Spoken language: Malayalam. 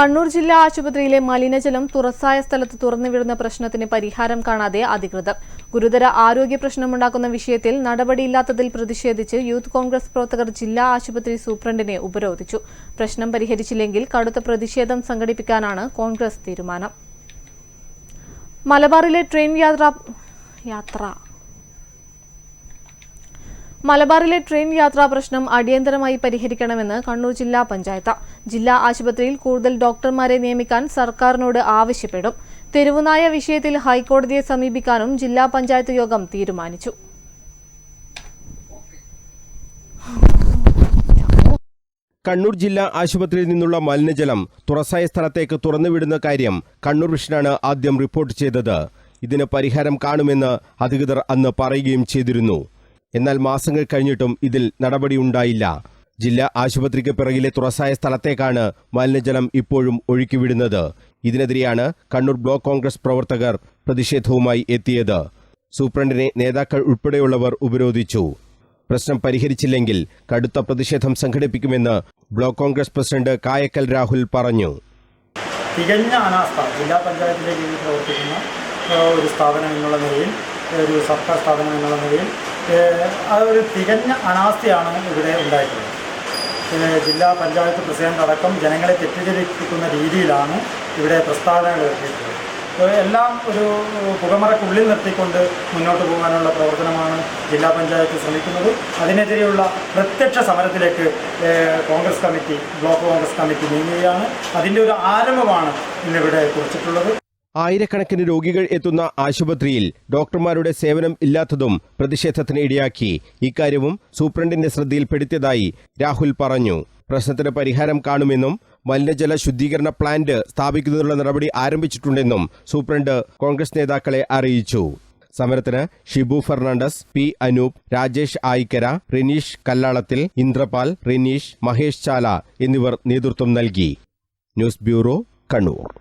കണ്ണൂർ ജില്ലാ ആശുപത്രിയിലെ മലിനജലം തുറസായ സ്ഥലത്ത് തുറന്നുവിടുന്ന പ്രശ്നത്തിന് പരിഹാരം കാണാതെ അധികൃതർ. ഗുരുതര ആരോഗ്യ പ്രശ്നമുണ്ടാക്കുന്ന വിഷയത്തിൽ നടപടിയില്ലാത്തതിൽ പ്രതിഷേധിച്ച് യൂത്ത് കോൺഗ്രസ് പ്രവർത്തകർ ജില്ലാ ആശുപത്രി സൂപ്രണ്ടിനെ ഉപരോധിച്ചു. പ്രശ്നം പരിഹരിച്ചില്ലെങ്കിൽ കടുത്ത പ്രതിഷേധം സംഘടിപ്പിക്കാനാണ് കോൺഗ്രസ് തീരുമാനം. മലബാറിലെ ട്രെയിൻ യാത്ര യാത്ര മലബാറിലെ ട്രെയിൻ യാത്രാ പ്രശ്നം അടിയന്തരമായി പരിഹരിക്കണമെന്ന് കണ്ണൂർ ജില്ലാ പഞ്ചായത്ത്. ജില്ലാ ആശുപത്രിയിൽ കൂടുതൽ ഡോക്ടർമാരെ നിയമിക്കാൻ സർക്കാരിനോട് ആവശ്യപ്പെടും. തെരുവുനായ വിഷയത്തിൽ ഹൈക്കോടതിയെ സമീപിക്കാനും ജില്ലാ പഞ്ചായത്ത് യോഗം തീരുമാനിച്ചു. കണ്ണൂർ ജില്ലാ ആശുപത്രിയിൽ നിന്നുള്ള മലിനജലം തുറസായ സ്ഥലത്തേക്ക് തുറന്നുവിടുന്ന കാര്യം കണ്ണൂർ വിഷനാണ് ആദ്യം റിപ്പോർട്ട് ചെയ്തത്. ഇതിന് പരിഹാരം കാണുമെന്ന് അധികൃതർ അന്ന് പറയുകയും ചെയ്തിരുന്നു. എന്നാൽ മാസങ്ങൾ കഴിഞ്ഞിട്ടും ഇതിൽ നടപടിയുണ്ടായില്ല ജില്ലാ ആശുപത്രിക്ക് പിറകിലെ തുറസായ സ്ഥലത്തേക്കാണ് മലിനജലം ഇപ്പോഴും ഒഴുക്കിവിടുന്നത്. ഇതിനെതിരെയാണ് കണ്ണൂർ ബ്ലോക്ക് കോൺഗ്രസ് പ്രവർത്തകർ പ്രതിഷേധവുമായി എത്തിയത്. സൂപ്രണ്ടിനെ നേതാക്കൾ ഉൾപ്പെടെയുള്ളവർ ഉപരോധിച്ചു. പ്രശ്നം പരിഹരിച്ചില്ലെങ്കിൽ കടുത്ത പ്രതിഷേധം സംഘടിപ്പിക്കുമെന്ന് ബ്ലോക്ക് കോൺഗ്രസ് പ്രസിഡന്റ് കായക്കൽ രാഹുൽ പറഞ്ഞു. തികഞ്ഞ അനാസ്ഥ ജില്ലാ പഞ്ചായത്തിന്റെ കീഴിൽ പ്രവർത്തിക്കുന്ന ഒരു സ്ഥാപനം എന്നുള്ള നിലയിൽ ഒരു സർക്കാർ സ്ഥാപനം എന്നുള്ള നിലയിൽ ആ ഒരു തികഞ്ഞ അനാസ്ഥയാണ് ഇവിടെ ഉണ്ടായിട്ടുള്ളത്. ജില്ലാ പഞ്ചായത്ത് പ്രസിഡന്റ് അടക്കം ജനങ്ങളെ തെറ്റിദ്ധരിപ്പിക്കുന്ന രീതിയിലാണ് ഇവിടെ പ്രസ്താവനകൾ ഇറക്കിയിട്ടുള്ളത്. ഏഹ്, എല്ലാം ഒരു പുകമറക്കുള്ളിൽ നിർത്തിക്കൊണ്ട് മുന്നോട്ട് പോകാനുള്ള പ്രവർത്തനമാണ് ജില്ലാ പഞ്ചായത്ത് ശ്രമിക്കുന്നത്. അതിനെതിരെയുള്ള പ്രത്യക്ഷ സമരത്തിലേക്ക് Congress committee block Congress committee നീങ്ങുകയാണ്. അതിന്റെ ഒരു ആരംഭമാണ് ഇന്നിവിടെ കുറിച്ചിട്ടുള്ളത്. ആയിരക്കണക്കിന് രോഗികൾ എത്തുന്ന ആശുപത്രിയിൽ ഡോക്ടർമാരുടെ സേവനം ഇല്ലാത്തതും പ്രതിഷേധത്തിന് ഇടയാക്കി. ഇക്കാര്യവും സൂപ്രണ്ടിന്റെ ശ്രദ്ധയിൽപ്പെടുത്തിയതായി രാഹുൽ പറഞ്ഞു. പ്രശ്നത്തിന് പരിഹാരം കാണുമെന്നും മലിനജല ശുദ്ധീകരണ പ്ലാന്റ് സ്ഥാപിക്കുന്നതിനുള്ള നടപടി ആരംഭിച്ചിട്ടുണ്ടെന്നും സൂപ്രണ്ട് കോൺഗ്രസ് നേതാക്കളെ അറിയിച്ചു. സമരത്തിന് ഷിബു ഫെർണാണ്ടസ് പി അനൂപ് രാജേഷ് ആയിക്കര റിനീഷ് കല്ലാളത്തിൽ ഇന്ദ്രപാൽ റിനീഷ് മഹേഷ് ചാല എന്നിവർ നേതൃത്വം നൽകി. News bureau Kannur.